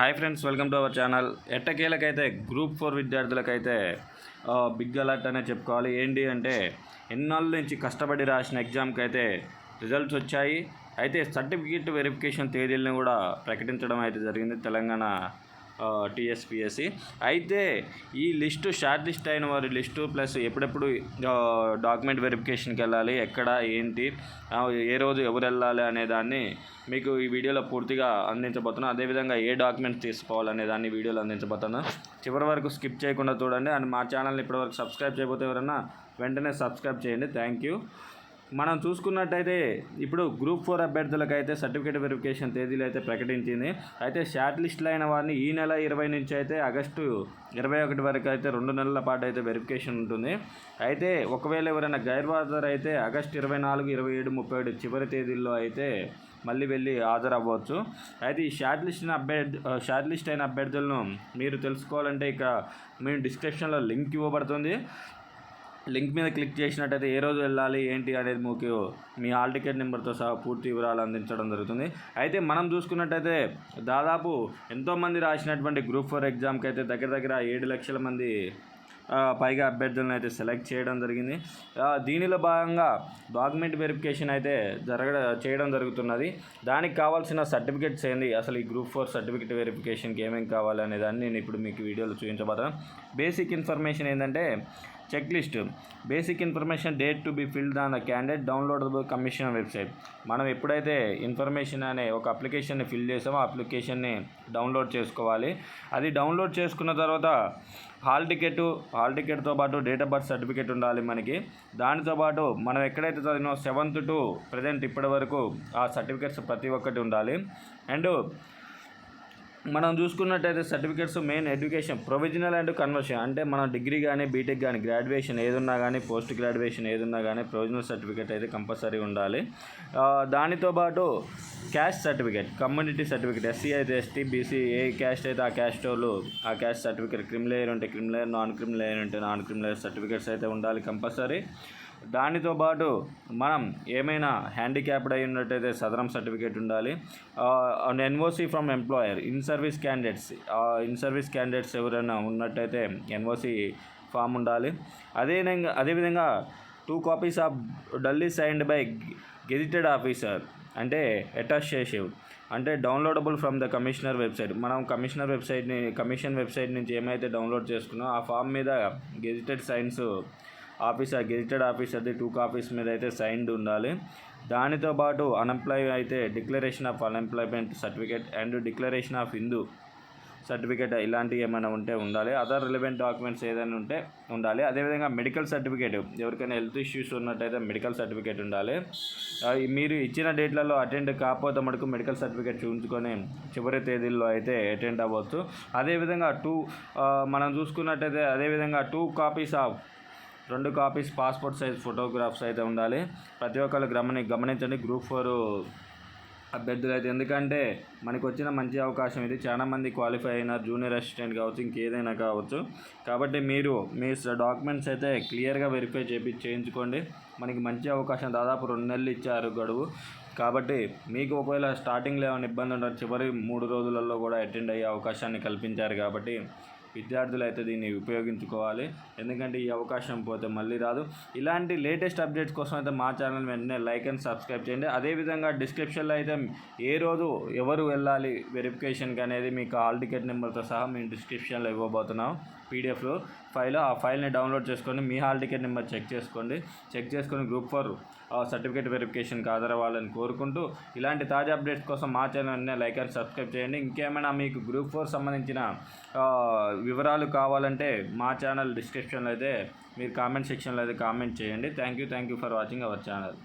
Hi friends welcome to our channel. ఎట్టకేలకైతే group four విద్యార్థులకైతే big alert అనే చెప్పుకోవాలి. ఏంటి అంటే ఎన్నాళ్ళ నుంచి కష్టపడి రాసిన ఎగ్జామ్కి అయితే రిజల్ట్స్ వచ్చాయి. అయితే సర్టిఫికేట్ వెరిఫికేషన్ తేదీలను కూడా ప్రకటించడం అయితే జరిగింది తెలంగాణ టీఎస్పిఎస్సి అయితే ఈ లిస్టు షార్ట్ లిస్ట్ అయిన వారి లిస్టు ప్లస్ ఎప్పుడెప్పుడు డాక్యుమెంట్ వెరిఫికేషన్కి వెళ్ళాలి ఎక్కడ ఏంటి ఏ రోజు ఎవరు వెళ్ళాలి అనే దాన్ని మీకు ఈ వీడియోలో పూర్తిగా అందించబోతున్నాను అదేవిధంగా ఏ డాక్యుమెంట్స్ తీసుకోవాలనే దాన్ని వీడియోలో అందించబోతున్నాను చివరి వరకు స్కిప్ చేయకుండా చూడండి. అండ్ మా ఛానల్ని ఇప్పటివరకు సబ్స్క్రైబ్ చేయబోతే ఎవరైనా వెంటనే సబ్స్క్రైబ్ చేయండి. Thank you. మనం చూసుకున్నట్టయితే ఇప్పుడు గ్రూప్ ఫోర్ అభ్యర్థులకు అయితే సర్టిఫికేట్ వెరిఫికేషన్ తేదీలు అయితే ప్రకటించింది. అయితే షార్ట్ లిస్టులు అయిన వారిని ఈ నెల ఇరవై నుంచి అయితే ఆగస్టు ఇరవై ఒకటి వరకు అయితే రెండు నెలల పాటు అయితే వెరిఫికేషన్ ఉంటుంది. అయితే ఒకవేళ ఎవరైనా గైర్హాజరు అయితే ఆగస్టు ఇరవై నాలుగు ఇరవై ఏడు ముప్పై ఏడు చివరి తేదీల్లో అయితే మళ్ళీ వెళ్ళి హాజరు అవ్వచ్చు అయితే ఈ షార్ట్ లిస్ట్ అభ్యర్థి షార్ట్ లిస్ట్ అయిన అభ్యర్థులను మీరు తెలుసుకోవాలంటే ఇక మేము డిస్క్రిప్షన్లో లింక్ ఇవ్వబడుతుంది. లింక్ మీద క్లిక్ చేసినట్టయితే ఏ రోజు వెళ్ళాలి ఏంటి అనేది మీకు మీ హాల్ టికెట్ నెంబర్తో సహా పూర్తి వివరాలు అందించడం జరుగుతుంది. అయితే మనం చూసుకున్నట్టయితే దాదాపు ఎంతోమంది రాసినటువంటి గ్రూప్ ఫోర్ ఎగ్జామ్కి అయితే దగ్గర దగ్గర ఏడు లక్షల మంది పైగా అభ్యర్థులను అయితే సెలెక్ట్ చేయడం జరిగింది. దీనిలో భాగంగా డాక్యుమెంట్ వెరిఫికేషన్ అయితే జరగ చేయడం జరుగుతున్నది. దానికి కావాల్సిన సర్టిఫికేట్స్ ఏంది? అసలు ఈ గ్రూప్ ఫోర్ సర్టిఫికేట్ వెరిఫికేషన్కి ఏమేమి కావాలి అనే దాన్ని నేను ఇప్పుడు మీకు వీడియోలో చూపించబోతాను బేసిక్ ఇన్ఫర్మేషన్ ఏంటంటే check list basic information date to be filled on the candidate downloadable commission website. మనం ఎప్పుడైతే ఇన్ఫర్మేషన్ అనే ఒక అప్లికేషన్ని ఫిల్ చేసామో ఆ అప్లికేషన్ని డౌన్లోడ్ చేసుకోవాలి. అది డౌన్లోడ్ చేసుకున్న తర్వాత హాల్ టికెట్ హాల్ టికెట్తో పాటు డేట్ ఆఫ్ బర్త్ సర్టిఫికేట్ ఉండాలి మనకి. దానితో పాటు మనం ఎక్కడైతే చదివినో సెవెంత్ టు ప్రజెంట్ ఇప్పటి వరకు ఆ సర్టిఫికేట్స్ ప్రతి ఒక్కటి ఉండాలి. అండ్ మనం చూసుకున్నట్టయితే certificates main education provisional and conversion అంటే మనం డిగ్రీ కానీ బీటెక్ కానీ గ్రాడ్యుయేషన్ ఏదున్నా కానీ పోస్ట్ గ్రాడ్యుయేషన్ ఏదున్నా కానీ ప్రొవిజనల్ సర్టిఫికేట్ అయితే కంపల్సరీ ఉండాలి. దానితో పాటు caste certificate community certificate SC అయితే ఎస్టీ బీసీ ఏ క్యాస్ట్ అయితే ఆ క్యాస్ట్ వాళ్ళు ఆ క్యాస్ట్ సర్టిఫికేట్ క్రిమిలేయర్ ఉంటే creamy layer non creamy layer ఉంటే నాన్ క్రిమిలేయర్ సర్టిఫికేట్స్ అయితే ఉండాలి కంపల్సరీ. దానితో పాటు మనం ఏమైనా హ్యాండిక్యాప్డ్ అయి ఉన్నట్టయితే సదరం సర్టిఫికేట్ ఉండాలి. NOC from employer in service candidates in service candidates ఎవరైనా ఉన్నట్టయితే ఎన్ఓసి ఫామ్ ఉండాలి. అదేవిధంగా అదేవిధంగా two copies of duly signed by gazetted officer అంటే అటాచ్ చేసేవ్. అంటే downloadable from the commissioner website మనం కమిషనర్ వెబ్సైట్ని కమిషన్ వెబ్సైట్ నుంచి ఏమైతే డౌన్లోడ్ చేసుకున్నామో ఆ ఫామ్ మీద గెజిటెడ్ సైన్స్ ఆఫీసర్ గెజిటెడ్ ఆఫీసర్ది టూ కాపీస్ మీద అయితే సైన్డ్ ఉండాలి. దానితో పాటు అన్ఎంప్లాయ్ అయితే declaration of unemployment certificate and declaration of Hindu certificate ఇలాంటివి ఏమైనా ఉంటే ఉండాలి. అదర్ రిలవెంట్ డాక్యుమెంట్స్ ఏదైనా ఉంటే ఉండాలి. అదేవిధంగా మెడికల్ సర్టిఫికేట్ ఎవరికైనా హెల్త్ ఇష్యూస్ ఉన్నట్టయితే మెడికల్ సర్టిఫికేట్ ఉండాలి. మీరు ఇచ్చిన డేట్లలో అటెండ్ కాకపోతే మటుకు మెడికల్ సర్టిఫికేట్ చూపించుకొని చివరి తేదీల్లో అయితే అటెండ్ అవ్వచ్చు. అదేవిధంగా టూ మనం చూసుకున్నట్టయితే అదేవిధంగా టూ కాపీస్ ఆఫ్ రెండు కాపీస్ పాస్పోర్ట్ సైజ్ ఫోటోగ్రాఫ్స్ అయితే ఉండాలి. ప్రతి ఒక్కరు గమని గమనించండి. గ్రూప్ ఫోర్ అభ్యర్థులు అయితే. ఎందుకంటే మనకు వచ్చిన మంచి అవకాశం ఇది. చాలా మంది క్వాలిఫై అయిన జూనియర్ అసిస్టెంట్ కావచ్చు ఇంకేదైనా కావచ్చు. కాబట్టి మీరు మీ డాక్యుమెంట్స్ అయితే క్లియర్గా వెరిఫై చేపి చేయించుకోండి. మనకి మంచి అవకాశం దాదాపు రెండు నెలలు ఇచ్చారు గడువు. కాబట్టి మీకు ఒకవేళ స్టార్టింగ్లో ఏమైనా ఇబ్బంది ఉండదు చివరి మూడు రోజులలో కూడా అటెండ్ అయ్యే అవకాశాన్ని కల్పించారు కాబట్టి విద్యార్థులు అయితే దీన్ని ఉపయోగించుకోవాలి. ఎందుకంటే ఈ అవకాశం పోతే మళ్ళీ రాదు. ఇలాంటి లేటెస్ట్ అప్డేట్స్ కోసం అయితే మా ఛానల్ వెంటనే లైక్ అండ్ సబ్స్క్రైబ్ చేయండి. అదేవిధంగా డిస్క్రిప్షన్లో అయితే ఏ రోజు ఎవరు వెళ్ళాలి వెరిఫికేషన్కి అనేది మీకు హాల్ టికెట్ నెంబర్తో సహా మేము డిస్క్రిప్షన్లో ఇవ్వబోతున్నాం. పీడిఎఫ్లో ఫైల్. ఆ ఫైల్ని డౌన్లోడ్ చేసుకొని మీ హాల్ టికెట్ నెంబర్ చెక్ చేసుకోండి. చెక్ చేసుకొని గ్రూప్ ఫర్ సర్టిఫికేట్ వెరిఫికేషన్కి హాజరవ్వాలని కోరుకుంటూ ఇలాంటి తాజా అప్డేట్స్ కోసం మా ఛానల్ని లైక్ అండ్ సబ్స్క్రైబ్ చేయండి. ఇంకేమైనా మీకు గ్రూప్ ఫోర్ సంబంధించిన వివరాలు కావాలంటే మా ఛానల్ డిస్క్రిప్షన్లో అయితే మీరు కామెంట్ సెక్షన్లో అయితే కామెంట్ చేయండి. Thank you thank you for watching our channel